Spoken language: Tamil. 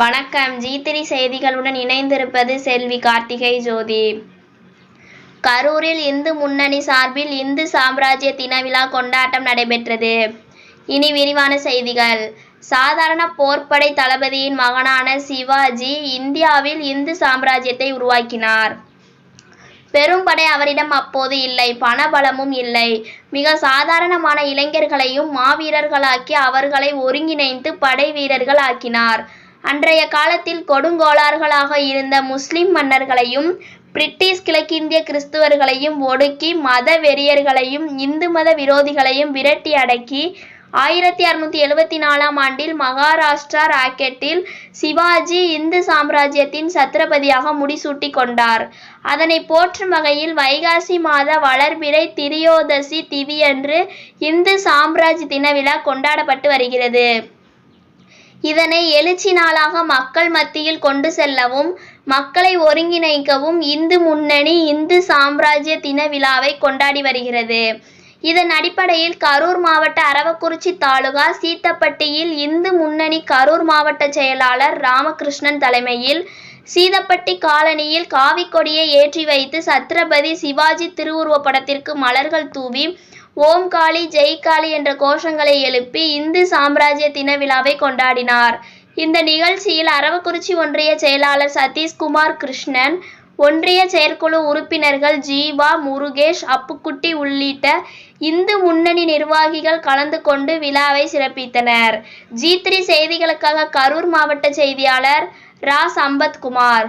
வணக்கம். ஜி த்ரீ செய்திகளுடன் இணைந்திருப்பது செல்வி கார்த்திகை ஜோதி. கரூரில் இந்து முன்னணி சார்பில் இந்து சாம்ராஜ்ய தின விழா கொண்டாட்டம் நடைபெற்றது. இனி விரிவான செய்திகள். சாதாரண போர்ப்படை தளபதியின் மகனான சிவாஜி இந்தியாவில் இந்து சாம்ராஜ்யத்தை உருவாக்கினார். பெரும்படை அவரிடம் அப்போது இல்லை. பணபலமும் இல்லை. மிக சாதாரணமான இளைஞர்களையும் மாவீரர்களாக்கி அவர்களை ஒருங்கிணைத்து படை வீரர்கள் ஆக்கினார். அன்றைய காலத்தில் கொடுங்கோளார்களாக இருந்த முஸ்லிம் மன்னர்களையும் பிரிட்டிஷ் கிழக்கிந்திய கிறிஸ்துவர்களையும் ஒடுக்கி மத வெறியர்களையும் இந்து மத விரோதிகளையும் விரட்டி அடக்கி ஆயிரத்தி அறுநூத்தி எழுவத்தி நாலாம் ஆண்டில் மகாராஷ்டிரா ராக்கெட்டில் சிவாஜி இந்து சாம்ராஜ்யத்தின் சத்ரபதியாக முடிசூட்டி கொண்டார். அதனை போற்றும் வகையில் வைகாசி மாத வளர்பிறை திரியோதசி திவியன்று இந்து சாம்ராஜ் தின விழா கொண்டாடப்பட்டு வருகிறது. இதனை எழுச்சி நாளாக மக்கள் மத்தியில் கொண்டு செல்லவும் மக்களை ஒருங்கிணைக்கவும் இந்து முன்னணி இந்து சாம்ராஜ்ய தின விழாவை கொண்டாடி வருகிறது. இதன் அடிப்படையில் கரூர் மாவட்ட அரவக்குறிச்சி தாலுகா சீத்தப்பட்டியில் இந்து முன்னணி கரூர் மாவட்ட செயலாளர் ராமகிருஷ்ணன் தலைமையில் சீதப்பட்டி காலனியில் காவிக்கொடியை ஏற்றி வைத்து சத்ரபதி சிவாஜி திருவுருவ படத்திற்கு மலர்கள் தூவி ஓம் காளி ஜெய் காளி என்ற கோஷங்களை எழுப்பி இந்து சாம்ராஜ்ய தின விழாவை கொண்டாடினார். இந்த நிகழ்ச்சியில் அரவக்குறிச்சி ஒன்றிய செயலாளர் சதீஷ்குமார் கிருஷ்ணன் ஒன்றிய செயற்குழு உறுப்பினர்கள் ஜீவா முருகேஷ் அப்புக்குட்டி உள்ளிட்ட இந்து முன்னணி நிர்வாகிகள் கலந்து கொண்டு விழாவை சிறப்பித்தனர். ஜி த்ரீ செய்திகளுக்காக கரூர் மாவட்ட செய்தியாளர் ரா சம்பத்குமார்